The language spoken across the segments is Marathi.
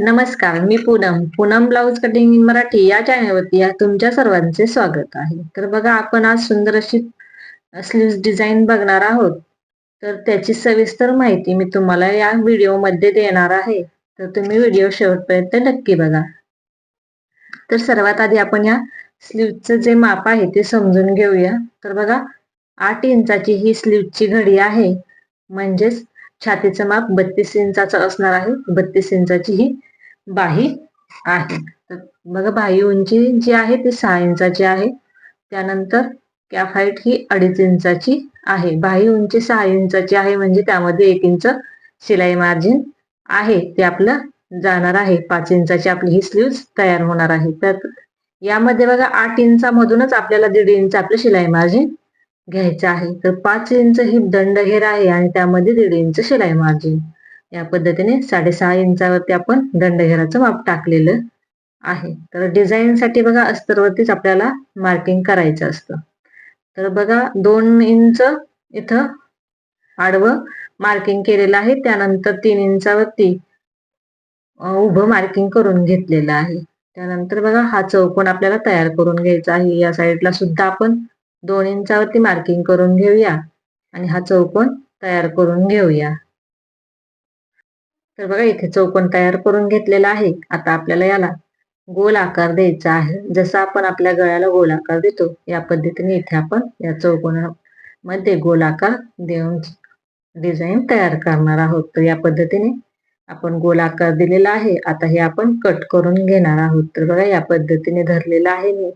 नमस्कार मी Poonam. Poonam blouse cutting in Marathi या चॅनलवरती या तुमच्या सर्वांचे स्वागत आहे. तर बघा आपण आज सुंदर अशी स्लीव्ह डिझाईन बघणार आहोत. तर त्याची सविस्तर माहिती मी तुम्हाला या व्हिडिओमध्ये देणार आहे. तर तुम्ही व्हिडिओ शेवटपर्यंत नक्की बघा. तर सर्वात आधी आपण या स्लीवचं जे माप आहे ते समजून घेऊया. तर बघा आठ इंचाची ही स्लीवची घडी आहे. म्हणजेच छातीचं माप बत्तीस इंचाचं असणार आहे. बत्तीस इंचाची ही बाही आहे. तर बघा बाही उंची जी आहे ती सहा इंचाची आहे. त्यानंतर कॅफ हाईट ही अडीच इंचाची आहे. बाही उंची सहा इंचाची आहे म्हणजे त्यामध्ये एक इंच शिलाई मार्जिन आहे. ते आपलं जाणार आहे. पाच इंचाची आपली ही स्लीव्ह तयार होणार आहे. तर यामध्ये बघा आठ इंचामधूनच आपल्याला दीड इंच आपलं शिलाई मार्जिन घ्यायचं आहे. तर पाच इंच ही दंड घेर आहे आणि त्यामध्ये दीड इंच शिलाई मार्जिन. या पद्धतीने साडेसहा इंचावरती आपण दंडघेराचं माप टाकलेलं आहे. तर डिझाईन साठी बघा अस्तरवरतीच आपल्याला मार्किंग करायचं असतं. तर बघा दोन इंच इथं आडवं मार्किंग केलेलं आहे. त्यानंतर तीन इंचावरती उभं मार्किंग करून घेतलेलं आहे. त्यानंतर बघा हा चौकोन आपल्याला तयार करून घ्यायचा आहे. या साईडला सुद्धा आपण दोन इंचावरती मार्किंग करून घेऊया. आणि हा चौकोन तयार करून घेऊया. तर बघा इथे चौकोन तयार करून घेतलेला आहे. आता आपल्याला याला गोल आकार द्यायचा आहे. जसं आपण आपल्या गळ्याला गोल आकार देतो या पद्धतीने इथे आपण या चौकोनामध्ये गोल आकार देऊन डिझाईन तयार करणार आहोत. तर या पद्धतीने आपण गोल आकार दिलेला आहे. आता हे आपण कट करून घेणार आहोत. तर बघा या पद्धतीने धरलेलं आहे मी.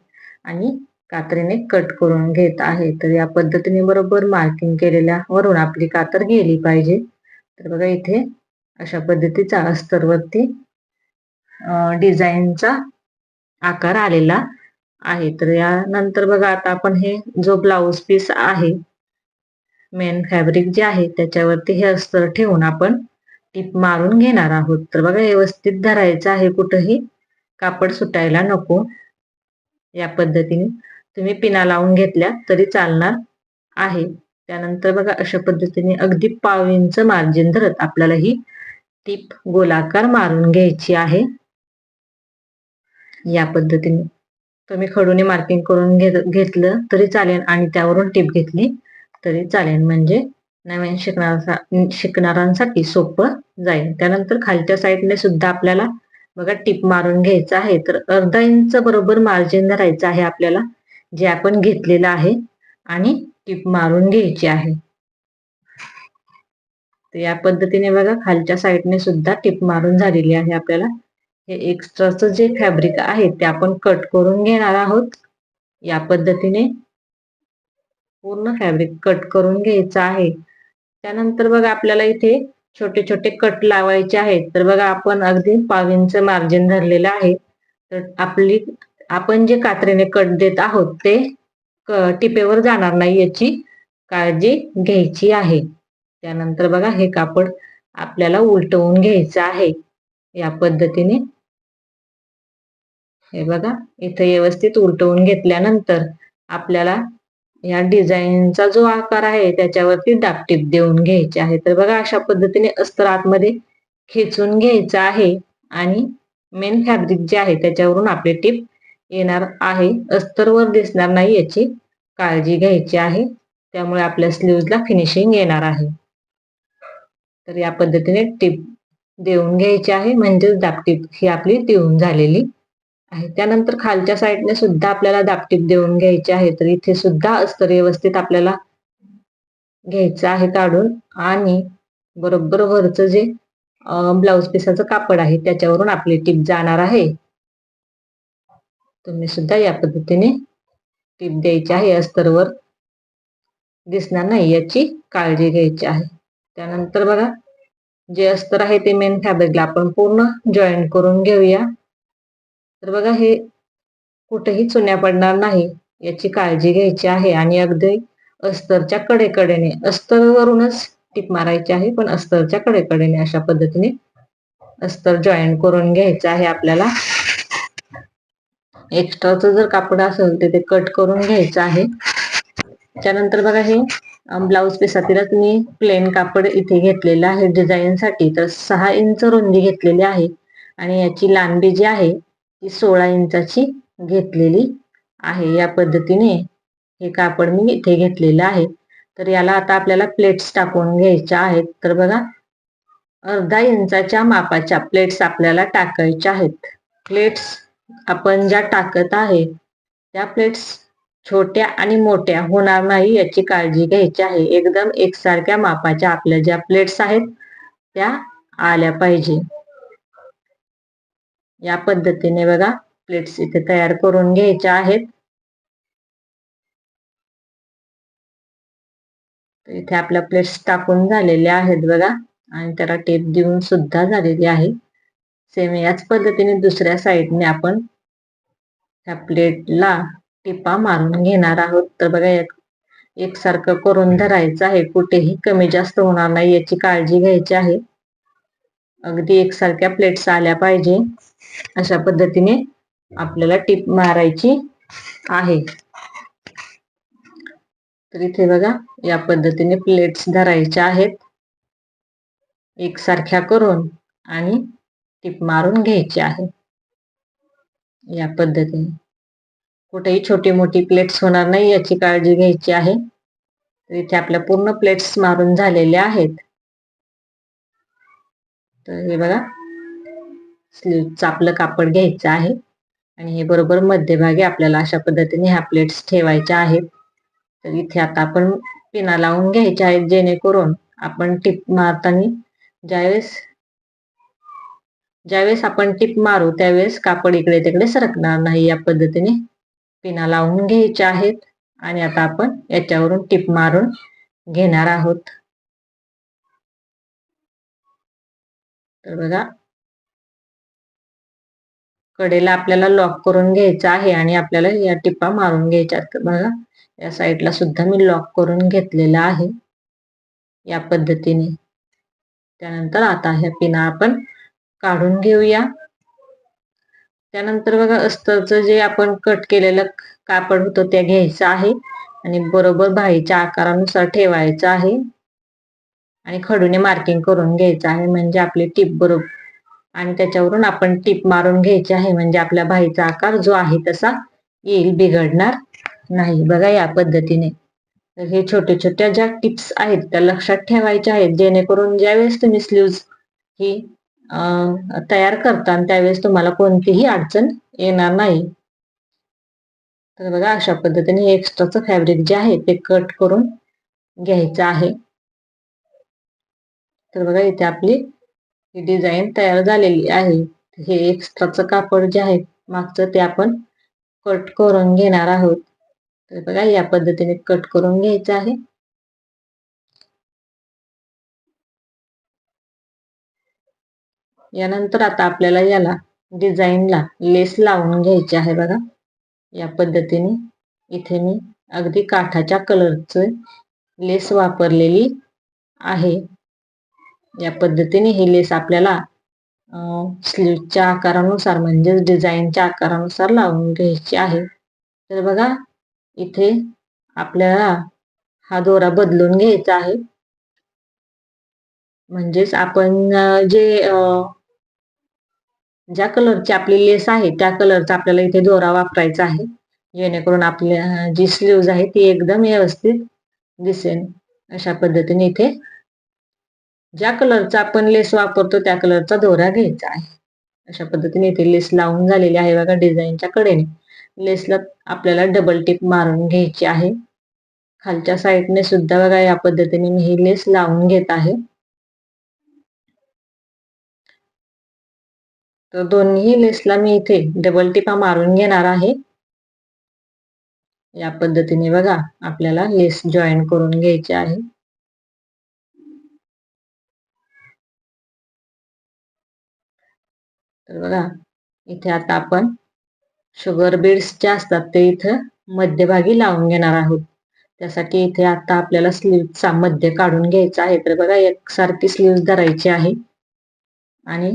आणि कात्रीने कट करून घेत आहे. तर या पद्धतीने बरोबर मार्किंग केलेल्या वरून आपली कातर गेली पाहिजे. तर बघा इथे अशा पद्धतीचा अस्तरवरती डिझाईनचा आकार आलेला आहे. तर यानंतर बघा आता आपण हे जो ब्लाऊज पीस आहे मेन फॅब्रिक जे आहे त्याच्यावरती हे अस्तर ठेवून आपण टीप मारून घेणार आहोत. तर बघा व्यवस्थित धरायचं आहे कुठंही. कापड सुटायला नको. या पद्धतीने तुम्ही पिना लावून घेतल्या तरी चालणार आहे. त्यानंतर बघा अशा पद्धतीने अगदी पाव इंच मार्जिन धरत आपल्याला ही टीप गोलाकार मारून घ्यायची आहे. या पद्धतीने. तुम्ही खडूने मार्किंग करून घेतलं तरी चालेल आणि त्यावरून टीप घेतली तरी चालेल. म्हणजे नवीन शिकणारा शिकणाऱ्यांसाठी सोपं जाईल. त्यानंतर खालच्या साईडने सुद्धा आपल्याला बघा टीप मारून घ्यायचं आहे. तर अर्धा इंच बरोबर मार्जिन धरायचं आहे आपल्याला. जे आपण घेतलेलं आहे आणि टीप मारून घ्यायची आहे. तर या पद्धतीने बघा खालच्या साईडने सुद्धा टिप मारून झालेली आहे आपल्याला. हे एक्स्ट्राचं जे फॅब्रिक आहे ते आपण कट करून घेणार आहोत. या पद्धतीने पूर्ण फॅब्रिक कट करून घ्यायचं आहे. त्यानंतर बघा आपल्याला इथे छोटे छोटे कट लावायचे आहेत. तर बघा आपण अगदी पावींचं मार्जिन धरलेलं आहे. तर आपली आपण जे कात्रीने कट देत आहोत ते टिपेवर जाणार नाही याची काळजी घ्यायची आहे. त्यानंतर बघा हे कापड आपल्याला उलटवून घ्यायचं आहे. या पद्धतीने हे बघा इथे व्यवस्थित उलटवून घेतल्यानंतर आपल्याला या डिझाईनचा जो आकार आहे त्याच्यावरती दापटीप देऊन घ्यायचे आहे. तर बघा अशा पद्धतीने अस्तर आतमध्ये खेचून घ्यायचं आहे. आणि मेन फॅब्रिक जे आहे त्याच्यावरून आपले टीप येणार आहे. अस्तरवर दिसणार नाही याची काळजी घ्यायची आहे. त्यामुळे आपल्या स्लीवला फिनिशिंग येणार आहे. तर या पद्धतीने टीप देऊन घ्यायची आहे. म्हणजेच दापटीप ही आपली देऊन झालेली आहे. त्यानंतर खालच्या साईडने सुद्धा आपल्याला दापटीप देऊन घ्यायची आहे. तर इथे सुद्धा अस्तर व्यवस्थित आपल्याला घ्यायचं आहे काढून. आणि बरोबर वरचं जे ब्लाउज पिसाचं कापड आहे त्याच्यावरून आपली टीप जाणार आहे. तुम्ही सुद्धा या पद्धतीने टीप द्यायची आहे अस्तरवर. दिसणार नाही याची काळजी घ्यायची आहे. त्यानंतर बघा जे अस्तर आहे ते मेन फॅब्रिकला आपण पूर्ण जॉईंट करून घेऊया. तर बघा हे कुठेही चुन्या पडणार नाही याची काळजी घ्यायची आहे. आणि अगदी अस्तरच्या कडेकडेने अस्तरवरूनच टीप मारायची आहे पण अस्तरच्या कडेकडेने अशा पद्धतीने अस्तर जॉईंट करून घ्यायचं आहे आपल्याला. एक्स्ट्राचं जर कापड असेल तर ते कट करून घ्यायचं आहे. त्यानंतर बघा हे ब्लाऊज पिसातीलच मी प्लेन कापड इथे घेतलेलं आहे. डिझाईनसाठी तर सहा इंच रुंदी घेतलेली आहे. आणि याची लांबी जी आहे ती सोळा इंचाची घेतलेली आहे. या पद्धतीने हे कापड मी इथे घेतलेलं आहे. तर याला आता आपल्याला प्लेट्स टाकून घ्यायच्या आहेत. तर बघा अर्धा इंचाच्या मापाच्या प्लेट्स आपल्याला टाकायच्या आहेत. प्लेट्स आपण ज्या टाकत आहे त्या प्लेट्स छोट्या आणि मोठ्या होणार नाही याची काळजी घ्यायची आहे. एकदम एकसारख्या मापाच्या आपल्या ज्या प्लेट्स आहेत त्या आल्या पाहिजे. या पद्धतीने बघा प्लेट्स इथे तयार करून घ्यायच्या आहेत. इथे आपल्या प्लेट्स टाकून झालेल्या आहेत बघा. आणि त्याला टेप देऊन सुद्धा झालेली आहे. सेम याच पद्धतीने दुसऱ्या साईडने आपण ह्या प्लेटला टिपा मारून घेणार आहोत. तर बघा यात एकसारखं करून धरायचं आहे. कुठेही कमी जास्त होणार नाही याची काळजी घ्यायची आहे. अगदी एकसारख्या प्लेट्स आल्या पाहिजे. अशा पद्धतीने आपल्याला टिप मारायची आहे. तर इथे बघा या पद्धतीने प्लेट्स धरायच्या आहेत. एकसारख्या करून आणि टिप मारून घ्यायची आहे. या पद्धतीने. कुठेही छोटी मोठी प्लेट्स होणार नाही याची काळजी घ्यायची आहे. तर इथे आपल्या पूर्ण प्लेट्स मारून झालेल्या आहेत. तर हे बघा. स्लीवचं आपलं कापड घ्यायचं आहे. आणि हे बरोबर मध्यभागी आपल्याला अशा पद्धतीने ह्या प्लेट्स ठेवायच्या आहेत. तर इथे आता आपण पिना लावून घ्यायच्या आहेत जेणेकरून आपण टिप मारताना ज्यावेळेस ज्यावेळेस आपण टिप मारू त्यावेळेस कापड इकडे तिकडे सरकणार नाही. या पद्धतीने पिना लावून घ्यायच्या आहेत आणि आता आपण याच्यावरून टिप मारून घेणार आहोत. तर बघा. कडेला आपल्याला लॉक करून घ्यायचं आहे आणि आपल्याला या टिपा मारून घ्यायच्या बघा या साईडला सुद्धा मी लॉक करून घेतलेला आहे. या पद्धतीने. त्यानंतर आता ह्या पिना आपण काढून घेऊया. त्यानंतर बघा अस्तरचं जे आपण कट केलेलं कापड होतं ते घ्यायचं आहे. आणि बरोबर भाईच्या आकारानुसार ठेवायचं आहे. आणि खडूने मार्किंग करून घ्यायचं आहे. म्हणजे आपली टीप बरोबर. आणि त्याच्यावरून आपण टीप मारून घ्यायची आहे. म्हणजे आपल्या भाईचा आकार जो आहे तसा येईल बिघडणार नाही. बघा या पद्धतीने. तर हे छोट्या छोट्या ज्या टिप्स आहेत त्या लक्षात ठेवायच्या आहेत. जेणेकरून ज्यावेळेस तुम्ही स्लीव्ज ही तयार करता त्यावेळेस तुम्हाला कोणतीही अडचण येणार नाही. तर बघा अशा पद्धतीने एक्स्ट्राचं फॅब्रिक जे आहे ते कट करून घ्यायचं आहे. तर बघा इथे आपली ही डिझाईन तयार झालेली आहे. हे एक्स्ट्राचं कापड जे आहे मागचं ते आपण कट करून घेणार आहोत. तर बघा या पद्धतीने कट करून घ्यायचं आहे. यानंतर आता आपल्याला याला डिझाईनला लेस लावून घ्यायची आहे बघा. या पद्धतीने इथे मी अगदी काठाच्या कलरचं लेस वापरलेली आहे. या पद्धतीने ही लेस आपल्याला स्लीवच्या आकारानुसार म्हणजेच डिझाईनच्या आकारानुसार लावून घ्यायची आहे. तर बघा इथे आपल्याला हा दोरा बदलून घ्यायचा आहे. म्हणजेच आपण जे ज्या कलरची आपली लेस आहे त्या कलरचा आपल्याला इथे दोरा वापरायचा आहे. जेणेकरून आपल्या जी स्लीव्ज आहे ती एकदम व्यवस्थित दिसेल अशा पद्धतीने इथे ज्या कलरचा आपण लेस वापरतो त्या कलरचा दोरा घ्यायचा आहे. अशा पद्धतीने इथे लेस लावून झालेली आहे बघा डिझाईनच्या कडेने. लेसला आपल्याला डबल टिप मारून घ्यायची आहे. खालच्या साईडने सुद्धा बघा या पद्धतीने मी ही लेस लावून घेत आहे. तर दोन्ही लेसला मी इथे डबल टिपा मारून घेणार आहे. या पद्धतीने बघा आपल्याला लेस जॉईन करून घ्यायचे आहे. तर बघा इथे आता आपण शुगर बीड्स जे असतात ते इथं मध्यभागी लावून घेणार आहोत. त्यासाठी इथे आता आपल्याला स्लीवचा मध्य काढून घ्यायचा आहे. तर बघा एकसारखी स्लीव धरायची आहे. आणि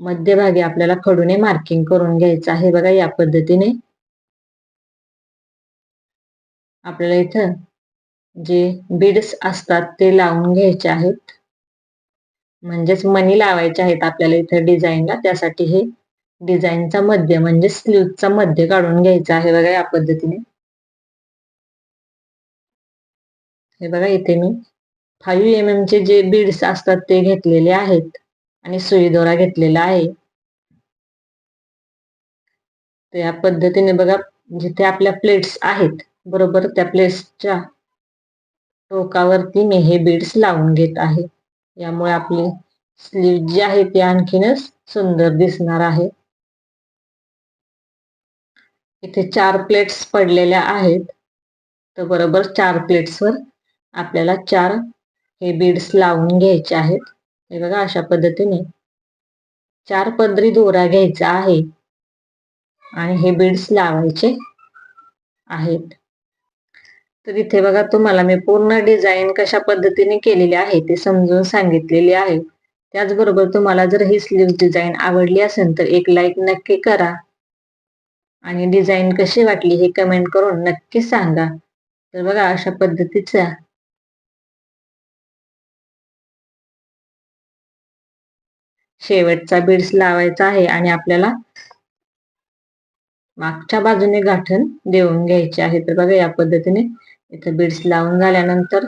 मध्यभागी आपल्याला खडूने मार्किंग करून घ्यायचं आहे बघा या पद्धतीने. आपल्याला इथं जे बीड्स असतात ते लावून घ्यायचे आहेत. म्हणजेच मनी लावायचे आहेत आपल्याला इथे डिझाईनला त्यासाठी हे डिझाईनचा मध्य म्हणजे स्लीवचा मध्य काढून घ्यायचा आहे बघा या पद्धतीने. हे बघा इथे मी फाईव्ह एम एम चे जे बीड्स असतात ते घेतलेले आहेत. आणि सुई दोरा घेतलेला आहे. तर या पद्धतीने बघा जिथे आपल्या प्लेट्स आहेत बरोबर त्या प्लेट्सच्या टोकावरती मी हे बीड्स लावून घेत आहे. यामुळे आपली स्लीव जी आहे ती आणखीनच सुंदर दिसणार आहे. इथे चार प्लेट्स पडलेल्या आहेत. तर बरोबर चार प्लेट्सवर आपल्याला चार हे बीड्स लावून घ्यायचे आहेत. हे बघा अशा पद्धतीने चार पदरी दोरा घ्यायचा आहे. आणि हे बीड्स लावायचे आहेत. तर इथे बघा तुम्हाला मी पूर्ण डिझाईन कशा पद्धतीने केलेली आहे ते समजून सांगितलेले आहे. त्याचबरोबर तुम्हाला जर ही स्लीव डिझाईन आवडली असेल तर एक लाईक नक्की करा. आणि डिझाईन कशी वाटली हे कमेंट करून नक्की सांगा. तर बघा अशा पद्धतीचा शेवटचा बीड्स लावायचा आहे आणि आपल्याला मागच्या बाजूने गाठण देऊन घ्यायचे आहे. तर बघा या पद्धतीने इथे बीड्स लावून झाल्यानंतर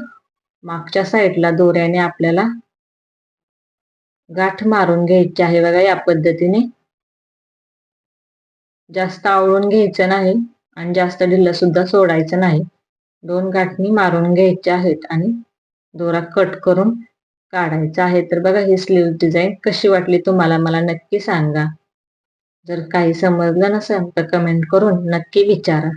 मागच्या साईडला दोऱ्याने आपल्याला गाठ मारून घ्यायची आहे. बघा या पद्धतीने जास्त आवळून घ्यायचं नाही आणि जास्त ढिल्ल सुद्धा सोडायचं नाही. दोन गाठणी मारून घ्यायच्या आहेत आणि दोरा कट करून काढायचं आहे. तर बघा ही स्लीव डिझाईन कशी वाटली तुम्हाला? मला नक्की सांगा. जर काही समजलं नसेल तर कमेंट करून नक्की विचारा.